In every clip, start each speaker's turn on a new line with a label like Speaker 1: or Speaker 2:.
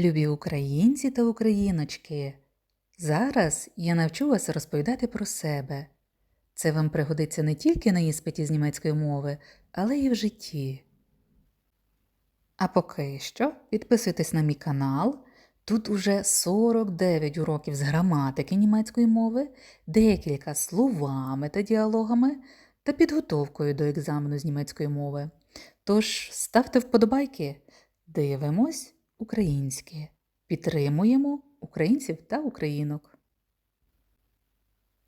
Speaker 1: Любі українці та україночки, зараз я навчу вас розповідати про себе. Це вам пригодиться не тільки на іспиті з німецької мови, але й в житті. А поки що підписуйтесь на мій канал. Тут уже 49 уроків з граматики німецької мови, декілька словами та діалогами та підготовкою до екзамену з німецької мови. Тож ставте вподобайки, дивимось українське, підтримуємо українців та українок.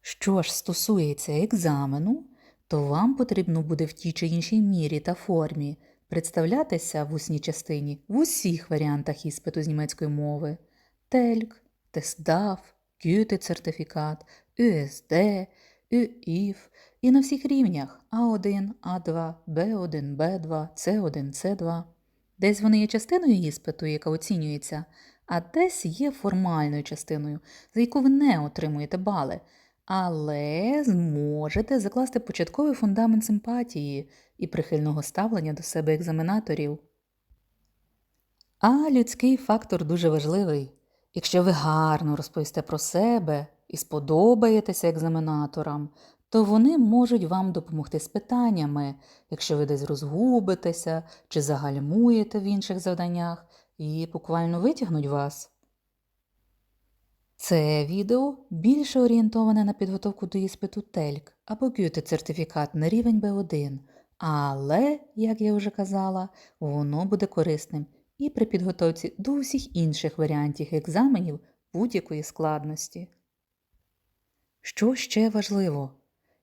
Speaker 1: Що ж стосується екзамену, то вам потрібно буде в тій чи іншій мірі та формі представлятися в усній частині в усіх варіантах іспиту з німецької мови тельк, тестдав, гюте-сертифікат, ЮСД, ЮІФ і на всіх рівнях А1, А2, Б1, Б2, С1, С2. Десь вони є частиною іспиту, яка оцінюється, а десь є формальною частиною, за яку ви не отримуєте бали, але зможете закласти початковий фундамент симпатії і прихильного ставлення до себе екзаменаторів. А людський фактор дуже важливий. Якщо ви гарно розповісте про себе і сподобаєтеся екзаменаторам, то вони можуть вам допомогти з питаннями, якщо ви десь розгубитеся чи загальмуєте в інших завданнях і буквально витягнуть вас. Це відео більше орієнтоване на підготовку до іспиту TELK або Goethe-сертифікат на рівень B1, але, як я вже казала, воно буде корисним і при підготовці до усіх інших варіантів екзаменів будь-якої складності. Що ще важливо?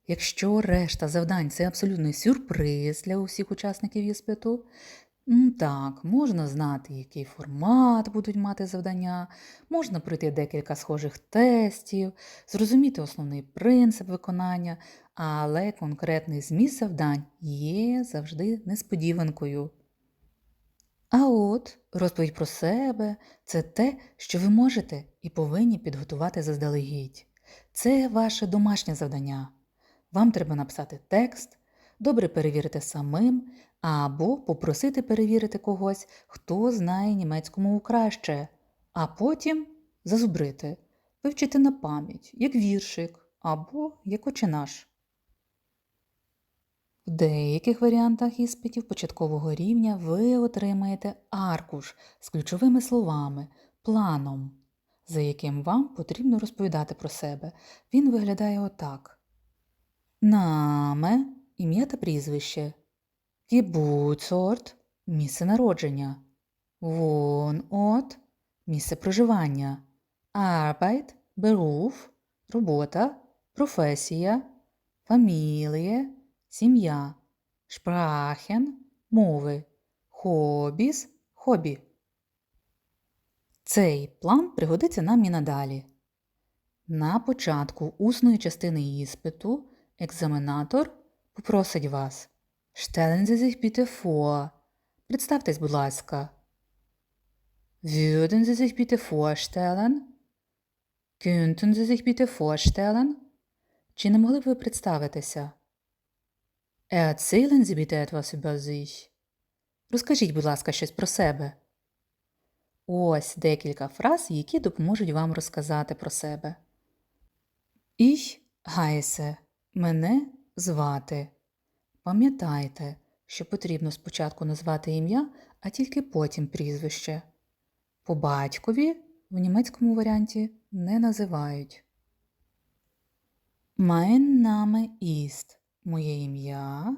Speaker 1: Якщо решта завдань це абсолютний сюрприз для усіх учасників іспиту, так, можна знати, який формат будуть мати завдання, можна пройти декілька схожих тестів, зрозуміти основний принцип виконання, але конкретний зміст завдань є завжди несподіванкою. А от розповідь про себе це те, що ви можете і повинні підготувати заздалегідь. Це ваше домашнє завдання. Вам треба написати текст, добре перевірити самим або попросити перевірити когось, хто знає німецьку мову краще, а потім зазубрити, вивчити на пам'ять, як віршик або як очинаш. В деяких варіантах іспитів початкового рівня ви отримаєте аркуш з ключовими словами, планом, за яким вам потрібно розповідати про себе. Він виглядає отак: Наме ім'я та прізвище, Geburtsort – місце народження, Wohnort – місце проживання, Arbeit – Beruf – робота, професія, Familie – сім'я, Sprachen – мови, Hobbies – хобі. Цей план пригодиться нам і надалі. На початку усної частини іспиту екзаменатор попросить вас Stellen Sie sich. Представтесь, будь ласка. Würden Sie sich bitte vorstellen? Könnten? Чи не могли б ви представитися? Erzählen Sie bitte etwas. Розкажіть, будь ласка, щось про себе. Ось декілька фраз, які допоможуть вам розказати про себе. Ich heiße. Мене звати. Пам'ятайте, що потрібно спочатку назвати ім'я, а тільки потім прізвище. По батькові в німецькому варіанті не називають. Mein Name ist. Моє ім'я.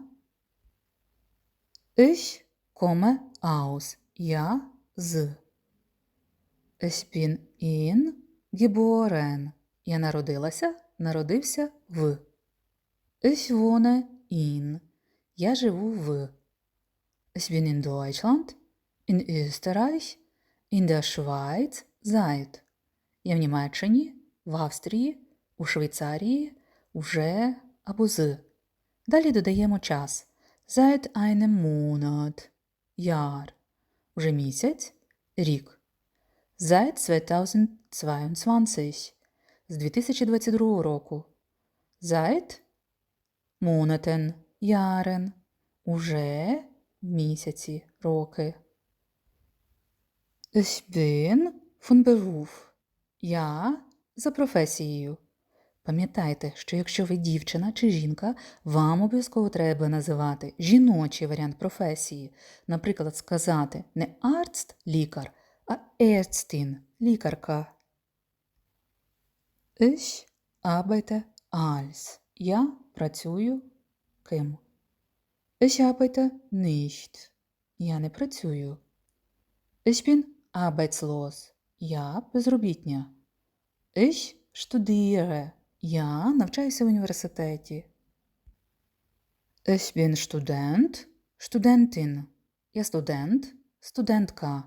Speaker 1: Ich komme aus. Я з. Ich bin in geboren. Я народилася, народився в. Ich wohne in. Я живу в. Ich bin in Deutschland, in Österreich, in der Schweiz seit. Я в Німеччині, в Австрії, у Швейцарії, уже або з. Далі додаємо час. Seit einem Monat. Яр. Уже місяць. Рік. Seit 2022. З 2022 року. Seit Monaten. Ярен. Уже місяці. Роки. Ich bin von Beruf. Я за професією. Пам'ятайте, що якщо ви дівчина чи жінка, вам обов'язково треба називати жіночий варіант професії. Наприклад, сказати не арст лікар, а Ärztin – лікарка. Ich arbeite als. Я працюю ким? Ich arbeite nicht. Я не працюю. Ich bin arbeitslos. Я безробітня. Ich studiere. Я навчаюся в університеті. Ich bin Student. Studentin. Я студент, студентка.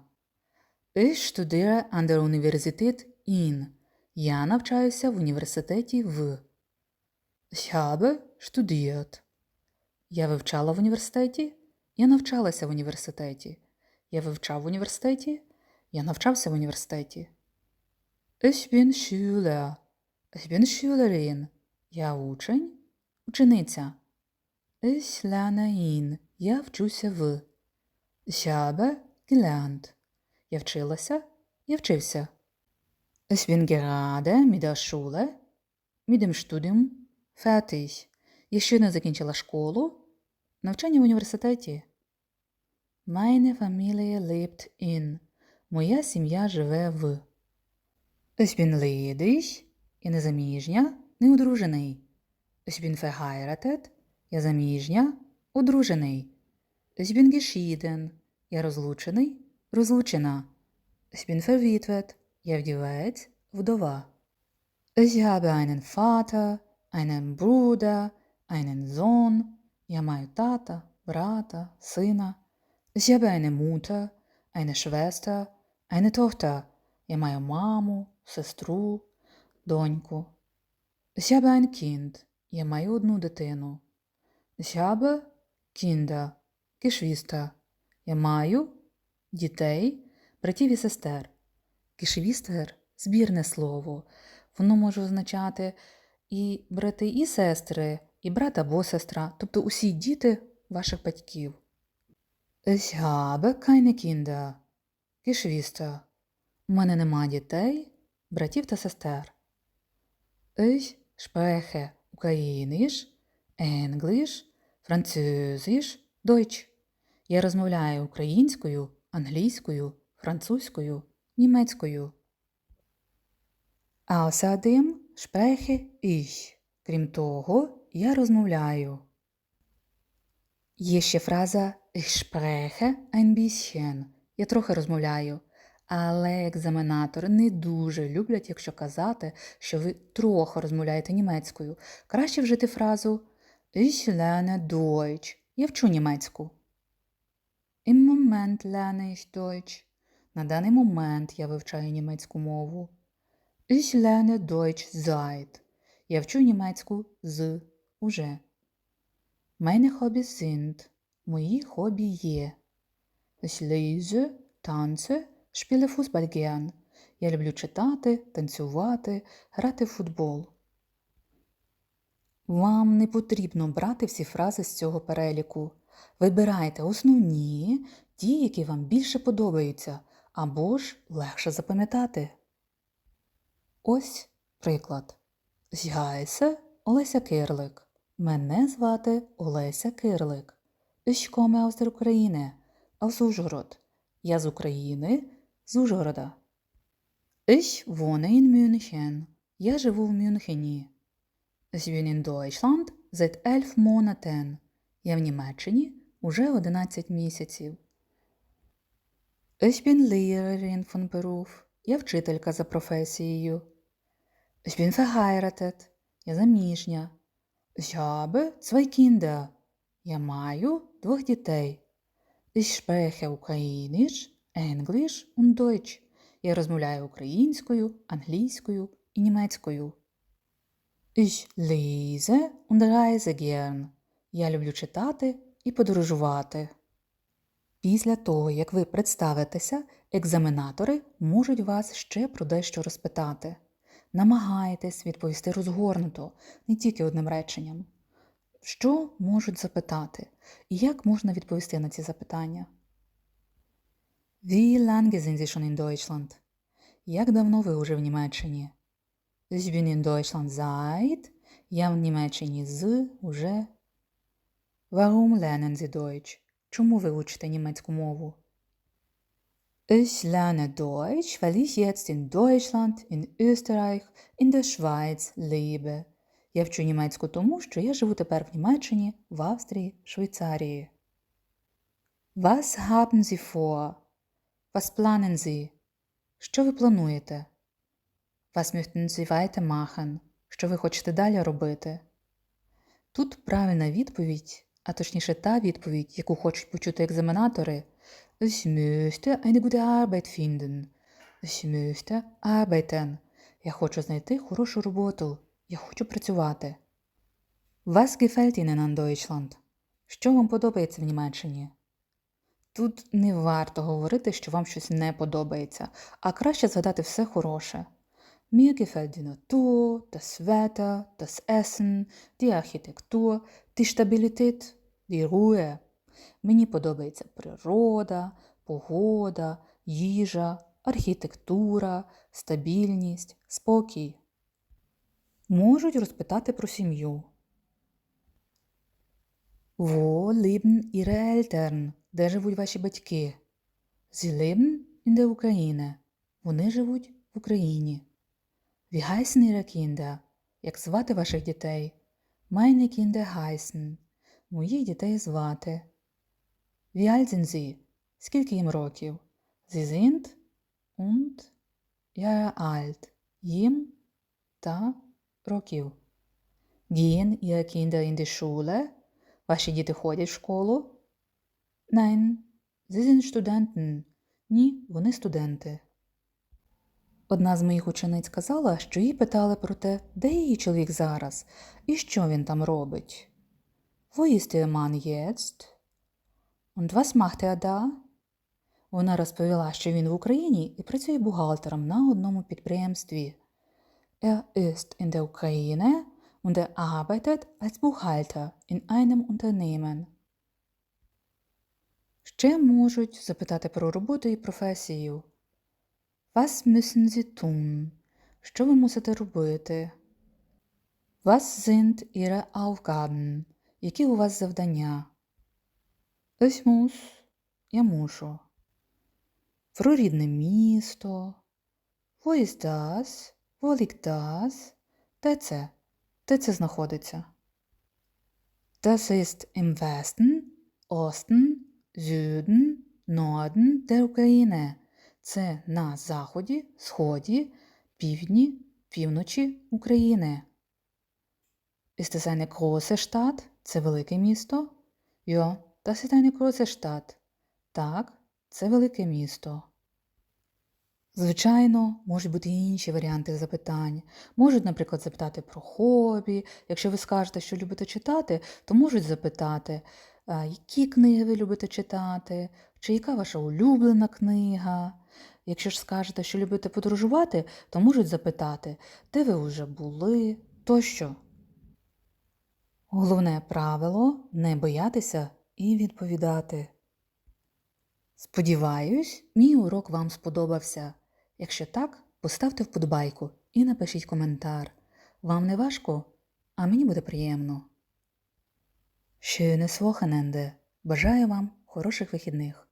Speaker 1: Ich studiere an der Universität in. Я навчаюся в університеті в. Ich habe studiert. Я вивчала в університеті. Я навчалася в університеті. Я вивчав в університеті. Я навчався в університеті. Ich bin Schüler. Ich bin Schülerin. Я учень, учениця. Ich lerne in. Я вчуся в. Ich habe gelernt. Я вчилася, я вчився. Ich bin gerade mit der Schule, mit dem Studium fertig. Я щойно закінчила школу, навчання в університеті. Meine Familie lebt in. Моя сім'я живе в. Ich bin ledig. Я незаміжня, неодружений. Ich bin verheiratet. Я заміжня, одружений. Ich bin geschieden. Я розлучений, розлучена. Ich bin verwitwet. Я вдівець, вдова. Ich habe einen Vater, einen Bruder, einen Sohn. Я маю тата, брата, сина. Ich habe eine Mutter, eine Schwester, eine Tochter. Я маю маму, сестру, доньку. Ich habe ein Kind. Я маю одну дитину. Ich habe Kinder, Geschwister. Я маю дітей, братів і сестер. Geschwister – збірне слово. Воно може означати і брати, і сестри, і брат або сестра, тобто усі діти ваших батьків. Ich habe. У мене нема дітей, братів та сестер. Ich spreche Ukrainisch, Englisch, Französisch, Deutsch. Я розмовляю українською, англійською, французькою, німецькою. Außerdem spreche ich. Крім того, я розмовляю. Є ще фраза Ich spreche ein bisschen. Я трохи розмовляю. Але екзаменатори не дуже люблять, якщо казати, що ви трохи розмовляєте німецькою. Краще вжити фразу Ich lerne Deutsch. Я вчу німецьку. Im Moment lerne ich Deutsch. На даний момент я вивчаю німецьку мову. Ich lerne Deutsch seit. Я вчу німецьку з уже. Meine Hobbys sind. Мої хобі є. Ich lese, tanze, spiele Fußball gern. Я люблю читати, танцювати, грати в футбол. Вам не потрібно брати всі фрази з цього переліку. Вибирайте основні, ті, які вам більше подобаються, або ж легше запам'ятати. Ось приклад. Ich Олеся Кирлик. Мене звати Олеся Кирлик. Ich komme aus der Ukraine, Ужгород. Я з України, з Ужгорода. Ich wohne in München. Я живу в Мюнхені. Ich bin in Deutschland seit elf. Я в Німеччині уже 11 місяців. Ich bin Lehrerin von Beruf. Я вчителька за професією. Ich bin verheiratet. Я заміжня. Ich habe. Я маю двох дітей. Ich spreche Ukrainisch, Englisch und Deutsch. Я розмовляю українською, англійською і німецькою. Ich lese und reise gern. Я люблю читати і подорожувати. Після того, як ви представитеся, екзаменатори можуть вас ще про дещо розпитати. Намагайтесь відповісти розгорнуто, не тільки одним реченням. Що можуть запитати? І як можна відповісти на ці запитання? Wie lange sind Sie schon in Deutschland? Як давно ви уже в Німеччині? Ich bin in Deutschland seit. Я в Німеччині з уже. Warum lernen Sie Deutsch? Чому ви учите німецьку мову? Ich lerne Deutsch, weil ich jetzt in Deutschland, in Österreich, in der Schweiz lebe. Я вчу німецьку тому, що я живу тепер в Німеччині, в Австрії, Швейцарії. Was haben Sie vor? Was planen Sie? Що ви плануєте? Was möchten Sie weitermachen? Що ви хочете далі робити? Тут правильна відповідь, а точніше та відповідь, яку хочуть почути екзаменатори. Ich möchte eine gute Arbeit finden. Ich möchte arbeiten. Я хочу знайти хорошу роботу. Я хочу працювати. Was gefällt Ihnen an Deutschland? Що вам подобається в Німеччині? Тут не варто говорити, що вам щось не подобається, а краще згадати все хороше. Mir gefällt die Natur, das Wetter, das Essen, die Architektur, die Stabilität, die Ruhe. Мені подобається природа, погода, їжа, архітектура, стабільність, спокій. Можуть розпитати про сім'ю. Wo leben Ihre Eltern? Де живуть ваші батьки? Sie leben in der Ukraine. Вони живуть в Україні. Wie heißen Ihre? Як звати ваших дітей? Meine Kinder heißen. Моїх дітей звати. Sie? Скільки їм років? Sie sind und Jahre alt. Їм та років. Gehen Ihre Kinder in die? Ваші діти ходять в школу? Nein, Sie sind. Ні, вони студенти. Одна з моїх учениць казала, що їй питали про те, де її чоловік зараз і що він там робить. Wo ist Ihr? Und was macht er da? Вона розповіла, що він в Україні і працює бухгалтером на одному підприємстві. Er ist in der Ukraine und er arbeitet als Buchhalter in einem Unternehmen. Ще можуть запитати про роботу і професію. Was müssen Sie tun? Що ви мусите робити? Was sind Ihre Aufgaben? Які у вас завдання? Ich muss. Я мушу. Про рідне місто. Wo ist das? Де це? Де це знаходиться? Das ist im Westen, Osten, Süden, Norden der Ukraine. Це на заході, сході, півдні, півночі України. Ist es eine große Stadt? Це велике місто? Ja, ist eine große Stadt. Так, це велике місто. Звичайно, можуть бути і інші варіанти запитань. Можуть, наприклад, запитати про хобі. Якщо ви скажете, що любите читати, то можуть запитати, які книги ви любите читати, чи яка ваша улюблена книга. Якщо ж скажете, що любите подорожувати, то можуть запитати, де ви вже були, тощо. Головне правило не боятися і відповідати. Сподіваюсь, мій урок вам сподобався. Якщо так, поставте вподобайку і напишіть коментар. Вам не важко, а мені буде приємно. Schönes Wochenende! Бажаю вам хороших вихідних!